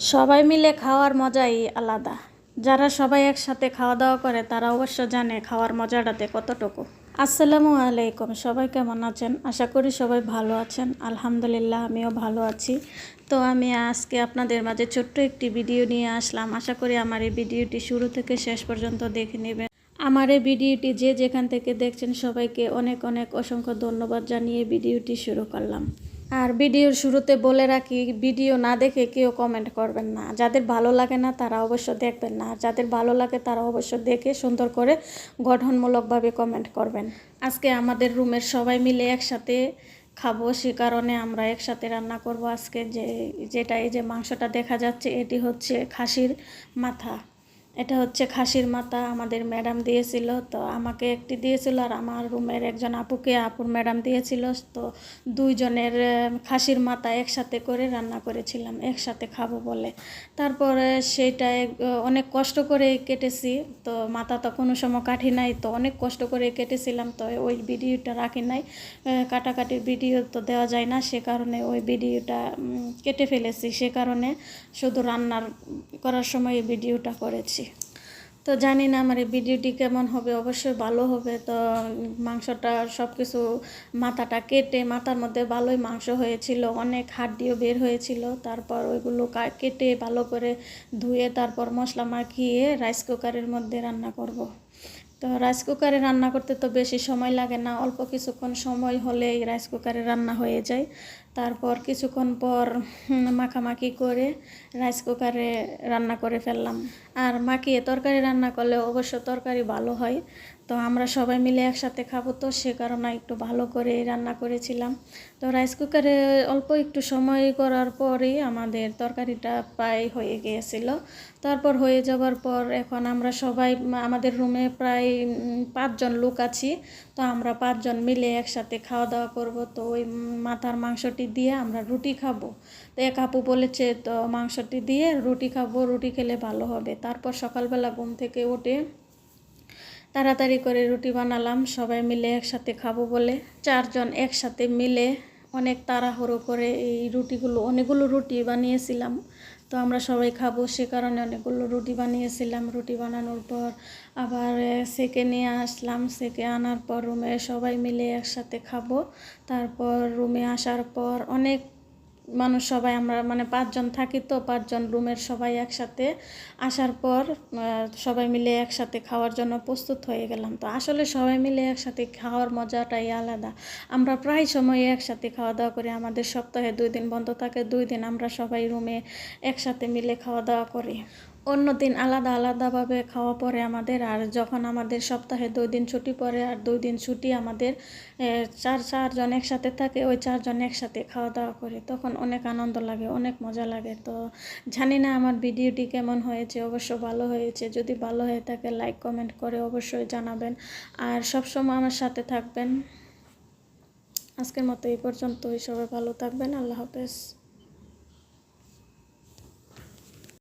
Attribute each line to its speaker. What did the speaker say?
Speaker 1: সবাই মিলে খাওয়ার মজাই আলাদা। যারা সবাই একসাথে খাওয়া দাওয়া করে, তারা অবশ্য জানে খাওয়ার মজাটাতে কতটুকু। আসসালামু আলাইকুম, সবাই কেমন আছেন? আশা করি সবাই ভালো আছেন। আলহামদুলিল্লাহ, আমিও ভালো আছি। তো আমি আজকে আপনাদের মাঝে ছোট্ট একটি ভিডিও নিয়ে আসলাম। আশা করি আমার এই ভিডিওটি শুরু থেকে শেষ পর্যন্ত দেখে নেবেন। আমার এই ভিডিওটি যে যেখান থেকে দেখছেন, সবাইকে অনেক অনেক অসংখ্য ধন্যবাদ জানিয়ে ভিডিওটি শুরু করলাম। আর ভিডিওর শুরুতে বলে রাখি, ভিডিও না দেখে কেউ কমেন্ট করবেন না। যাদের ভালো লাগে না, তারা অবশ্য দেখবেন না। আর যাদের ভালো লাগে, তারা অবশ্য দেখে সুন্দর করে গঠনমূলকভাবে কমেন্ট করবেন। আজকে আমাদের রুমের সবাই মিলে একসাথে খাব, সে কারণে আমরা একসাথে রান্না করব আজকে। যে যেটা এই যে মাংসটা দেখা যাচ্ছে, এটি হচ্ছে খাসির মাথা। এটা হচ্ছে খাসির মাথা, আমাদের ম্যাডাম দিয়েছিল, তো আমাকে একটি দিয়েছিল আর আমার রুমের একজন আপুকে আপুর ম্যাডাম দিয়েছিল, তো দুইজনের খাসির মাথা একসাথে করে রান্না করেছিলাম, একসাথে খাব বলে। তারপরে সেইটা অনেক কষ্ট করে কেটেছি, তো মাথা তো কোনো সময় কাটি নাই, তো অনেক কষ্ট করে কেটেছিলাম, তো ওই ভিডিওটা রাখি নাই কাটাকাটির ভিডিও তো দেওয়া যায় না, সে কারণে ওই ভিডিওটা কেটে ফেলেছি, সে কারণে শুধু রান্নার করার সময় এই ভিডিওটা করেছি। তো জানি না আমার এই ভিডিওটি কেমন হবে, অবশ্যই ভালো হবে। তো মাংসটা সব কিছু মাথাটা কেটে, মাথার মধ্যে ভালোই মাংস হয়েছিল, অনেক হাড্ডিও বের হয়েছিল। তারপর ওইগুলো কেটে ভালো করে ধুয়ে তারপর মশলা মাখিয়ে রাইস কুকারের মধ্যে রান্না করব। তো রাইস কুকারে রান্না করতে তো বেশি সময় লাগে না, অল্প কিছুক্ষণ সময় হলেই রাইস কুকারে রান্না হয়ে যায়। তারপর কিছুক্ষণ পর মাখামাখি করে রাইস কুকারে রান্না করে ফেললাম। আর মাখিয়ে তরকারি রান্না করলে অবশ্য তরকারি ভালো হয়। তো আমরা সবাই মিলে একসাথে খাব তো, সে কারণে একটু ভালো করে রান্না করেছিলাম। তো রাইস কুকারে অল্প একটু সময় করার পরেই আমাদের তরকারিটা প্রায় হয়ে গিয়েছিল। তারপর হয়ে যাওয়ার পর এখন আমরা সবাই, আমাদের রুমে প্রায় পাঁচজন লোক আছি। তো আমরা পাঁচজন মিলে একসাথে খাওয়া দাওয়া করব। তো ওই মাথার মাংসটি দিয়ে আমরা রুটি খাব। তো এক আপু বলেছে, তো মাংসটি দিয়ে রুটি খাব, রুটি খেলে ভালো হবে। তারপর সকালবেলা ঘুম থেকে উঠে তাড়াতাড়ি করে রুটি বানালাম। সবাই মিলে একসাথে খাব বলে চারজন একসাথে মিলে অনেক তাড়াহুড়ো করে এই রুটিগুলো, অনেকগুলো রুটি বানিয়েছিলাম। তো আমরা সবাই খাব। সে কারণে অনেকগুলো রুটি বানিয়েছিলাম। রুটি বানানোর পর আবার সেকে নিয়ে আসলাম। সেকে আনার পর রুমে সবাই মিলে একসাথে খাব। তারপর রুমে আসার পর অনেক মানুষ সবাই আমরা মানে পাঁচজন থাকি তো, পাঁচজন রুমের সবাই একসাথে। আসার পর সবাই মিলে একসাথে খাওয়ার জন্য প্রস্তুত হয়ে গেলাম। তো আসলে সবাই মিলে একসাথে খাওয়ার মজাটাই আলাদা। আমরা প্রায় সময় একসাথে খাওয়া দাওয়া করি। আমাদের সপ্তাহে দুই দিন বন্ধ থাকে, দুই দিন আমরা সবাই রুমে একসাথে মিলে খাওয়া দাওয়া করি। অন্য দিন আলাদা আলাদাভাবে খাওয়া পড়ে আমাদের, আর যখন আমাদের সপ্তাহে দুই দিন ছুটি পড়ে আর দুই দিন ছুটি আমাদের চার, চারজন একসাথে থাকে, ওই চারজন একসাথে খাওয়া দাওয়া করে, তখন অনেক আনন্দ লাগে, অনেক মজা লাগে। তো জানি না আমার ভিডিওটি কেমন হয়েছে, অবশ্য ভালো হয়েছে, যদি ভালো হয়ে থাকে লাইক, কমেন্ট করে অবশ্যই জানাবেন। আর সবসময় আমার সাথে থাকবেন। আজকের মতো এই পর্যন্তই, সবাই ভালো থাকবেন, আল্লাহ হাফেজ।